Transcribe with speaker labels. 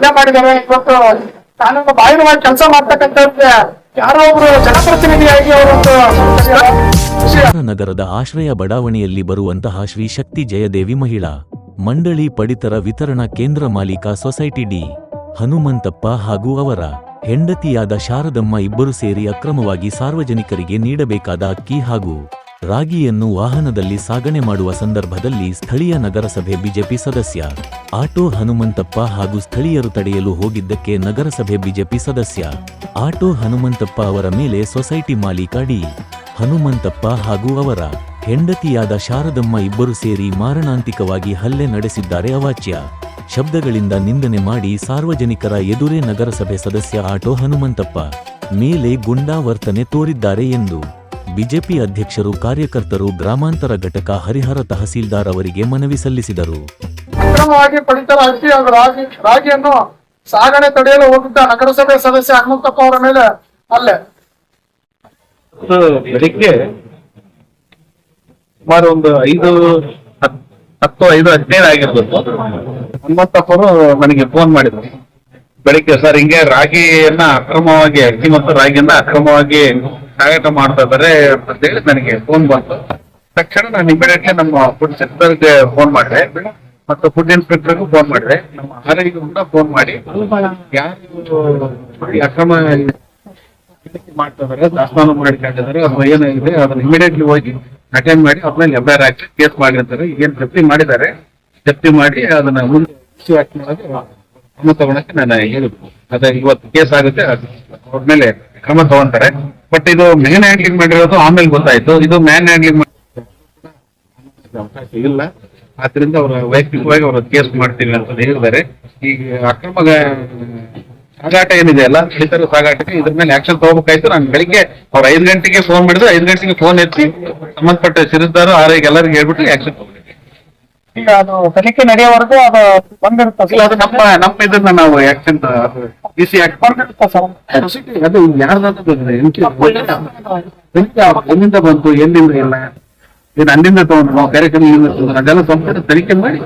Speaker 1: ಹಲ್ಲೆ ಮಾಡಿದ್ದಾರೆ. ಇವತ್ತು ಬಾಯಿನ ಬಾಹಿರವಾಗಿ ಕೆಲಸ ಮಾಡ್ತಕ್ಕಂಥವ್ರಿಗೆ ಯಾರೋ ಒಬ್ರು ಜನಪ್ರತಿನಿಧಿಯಾಗಿ ಅವರೊಂದು
Speaker 2: ನಗರದ ಆಶ್ರಯ ಬಡಾವಣೆಯಲ್ಲಿ ಬರುವಂತಹ ಶ್ರೀ ಶಕ್ತಿ ಜಯದೇವಿ ಮಹಿಳಾ, ಮಂಡಳಿ ಪಡಿತರ ವಿತರಣಾ ಕೇಂದ್ರ ಮಾಲೀಕ ಸೊಸೈಟಿ ಡಿ ಹನುಮಂತಪ್ಪ ಹಾಗೂ ಅವರ ಹೆಂಡತಿಯಾದ ಶಾರದಮ್ಮ ಇಬ್ಬರು ಸೇರಿ ಅಕ್ರಮವಾಗಿ ಸಾರ್ವಜನಿಕರಿಗೆ ನೀಡಬೇಕಾದ ಅಕ್ಕಿ ಹಾಗೂ ರಾಗಿಯನ್ನು ವಾಹನದಲ್ಲಿ ಸಾಗಣೆ ಮಾಡುವ ಸಂದರ್ಭದಲ್ಲಿ ಸ್ಥಳೀಯ ನಗರಸಭೆ ಬಿಜೆಪಿ ಸದಸ್ಯ. ಆಟೋ ಹನುಮಂತಪ್ಪ ಹಾಗೂ ಸ್ಥಳೀಯರು ತಡೆಯಲು ಹೋಗಿದ್ದಕ್ಕೆ ನಗರಸಭೆ ಬಿಜೆಪಿ ಸದಸ್ಯ. ಆಟೋ ಹನುಮಂತಪ್ಪ ಅವರ ಮೇಲೆ ಸೊಸೈಟಿ ಮಾಲೀಕ ಡಿ. ಹನುಮಂತಪ್ಪ ಹಾಗೂ ಅವರ ಹೆಂಡತಿಯಾದ ಶಾರದಮ್ಮ ಇಬ್ಬರು ಸೇರಿ ಮಾರಣಾಂತಿಕವಾಗಿ ಹಲ್ಲೆ ನಡೆಸಿದ್ದಾರೆ ಅವಾಚ್ಯ. ಶಬ್ದಗಳಿಂದ ನಿಂದನೆ ಮಾಡಿ ಸಾರ್ವಜನಿಕರ ಎದುರೇ ನಗರಸಭೆ ಸದಸ್ಯ ಆಟೋ ಹನುಮಂತಪ್ಪ. ಮೇಲೆ ಗುಂಡಾವರ್ತನೆ ತೋರಿದ್ದಾರೆ ಎಂದು ಬಿಜೆಪಿ ಅಧ್ಯಕ್ಷರು ಕಾರ್ಯಕರ್ತರು ಗ್ರಾಮಾಂತರ ಘಟಕ ಹರಿಹರ ತಹಸೀಲ್ದಾರ್ ಅವರಿಗೆ ಮನವಿ ಸಲ್ಲಿಸಿದರು.
Speaker 1: ಅಕ್ರಮವಾಗಿ ಪಡಿತರ ಅಕ್ಕಿ ಹಾಗೂ ರಾಗಿ ರಾಗಿಯನ್ನು ಸಾಗಣೆ ತಡೆಯಲು ಹೋಗಿದ್ದ ನಗರಸಭೆ ಸದಸ್ಯ ಹನುಮಂತಪ್ಪ ಅವರ ಮೇಲೆ
Speaker 3: ಅಲ್ಲೇ ಬೆಳಿಗ್ಗೆ ಸುಮಾರು ಒಂದು ಐದು ಹತ್- ಹತ್ತು ಐದು ಹದಿನೈದು ಆಗಿರ್ಬೋದು. ಹನುಮಂತಪ್ಪರು ನನಗೆ ಫೋನ್ ಮಾಡಿದ್ರು. ಬೆಳಿಗ್ಗೆ ಸರ್ ಹಿಂಗೆ ರಾಗಿಯನ್ನ ಅಕ್ರಮವಾಗಿ ಅಕ್ಕಿ ಮತ್ತು ರಾಗಿಯನ್ನ ಅಕ್ರಮವಾಗಿ ಸಾಗಾಟ ಮಾಡ್ತಾ ಇದ್ದಾರೆ ಅಂತ ಹೇಳಿ ನನಗೆ ಫೋನ್ ಬಂತು. ತಕ್ಷಣ ನಾನು ಇಮಿಡಿಯೇಟ್ಲಿ ನಮ್ಮ ಫುಡ್ ಸೆಕ್ಟರ್ಗೆ ಫೋನ್ ಮಾಡಿದೆ. ಮತ್ತು ಫುಡ್ ಇನ್ಸ್ಪೆಕ್ಟರ್ಗೂ ಫೋನ್ ಮಾಡಿದೆ. ನಮ್ಮ ಆರೋಗ್ಯ ಕೂಡ ಫೋನ್ ಮಾಡಿ. ಯಾರು ಅಕ್ರಮ ಮಾಡ್ತಾ ಇದಾರೆ ದಾಸ್ತಾನು ಮಾಡಿಕೊಂಡಿದ್ದಾರೆ ಅಥವಾ ಏನಾಗಿದೆ ಅದನ್ನ ಇಮಿಡಿಯೇಟ್ಲಿ ಹೋಗಿ ಅಟೆಂಡ್ ಮಾಡಿ ಅವ್ರ ಮೇಲೆ ಎಫ್ಐಆರ್ ಹಾಕಿ ಕೇಸ್ ಮಾಡಿರ್ತಾರೆ. ಏನ್ ಜಪ್ತಿ ಮಾಡಿದ್ದಾರೆ. ಜಪ್ತಿ ಮಾಡಿ ಅದನ್ನ ಮುಂದೆ ಆಕ್ಟ್ ಮಾಡೋದು ಕ್ರಮ ತಗೊಳಕ್ಕೆ ನಾನು ಹೇಳಿದ್ದೆ. ಅದೇ ಇವತ್ತು ಕೇಸ್ ಆಗುತ್ತೆ ಅದ್ರ ಮೇಲೆ ಕ್ರಮ ತಗೊಂತಾರೆ. ಬಟ್ ಇದು ಮೇನ್ ಹ್ಯಾಂಡ್ಲಿಂಗ್ ಮಾಡಿರೋದು ಆಮೇಲೆ ಗೊತ್ತಾಯ್ತು. ಇದು ಮ್ಯಾನ್ ಹ್ಯಾಂಡ್ಲಿಂಗ್ ಅವಕಾಶ ಇಲ್ಲ. ಆದ್ರಿಂದ ಅವರ ವೈಯಕ್ತಿಕವಾಗಿ ಅವರು ಕೇಸ್ ಮಾಡ್ತೀವಿ ಅಂತ ಹೇಳಿದ್ದಾರೆ. ಈಗ ಅಕ್ರಮ ಸಾಗಾಟ ಏನಿದೆ ಅಲ್ಲ ದಲಿತರ ಸಾಗಾಟಕ್ಕೆ ಇದ್ರ ಮೇಲೆ ಆಕ್ಷನ್ ತಗೋಬೇಕಾಯ್ತು. ನಾನು ಬೆಳಿಗ್ಗೆ ಅವ್ರ ಐದು ಗಂಟೆಗೆ ಫೋನ್ ಮಾಡಿದ್ರು ಐದು ಗಂಟೆಗೆ ಫೋನ್ ಎತ್ತಿ ಸಂಬಂಧಪಟ್ಟ ಸಿರಿದಾರು ಆರೋಗ್ಯ ಎಲ್ಲರಿಗೂ ಹೇಳ್ಬಿಟ್ಟು ಆಕ್ಷನ್ ತಗೋಬೇಕು.
Speaker 1: ಈಗ ಅದು ತನಿಖೆ ನಡೆಯೋವರೆಗೂ ಅದು ಬಂದಿರುತ್ತೆ
Speaker 3: ಇಲ್ಲ, ಅದು ನಮ್ಮ ನಮ್ಮ ಇದನ್ನ ನಾವು ಆಕ್ಷನ್ ಬಿಸಿ ಆಕ್ಟ್
Speaker 1: ಬಂದಿರುತ್ತೆ ಸರ್
Speaker 3: ಸೊಸೈಟಿ ಅದು ಯಾರ್ದಾದ್ರು ಬಂದಿದೆ ತನಿಖೆ ಎಲ್ಲಿಂದ ಬಂತು ಎಲ್ಲಿಂದ ಇಲ್ಲ ಇದು ನನ್ನಿಂದ ತಗೊಂಡು ನಾವು ಕಾರ್ಯಕ್ರಮ ಅದೆಲ್ಲ ಸಂಪೂರ್ಣ ತನಿಖೆ ಮಾಡಿ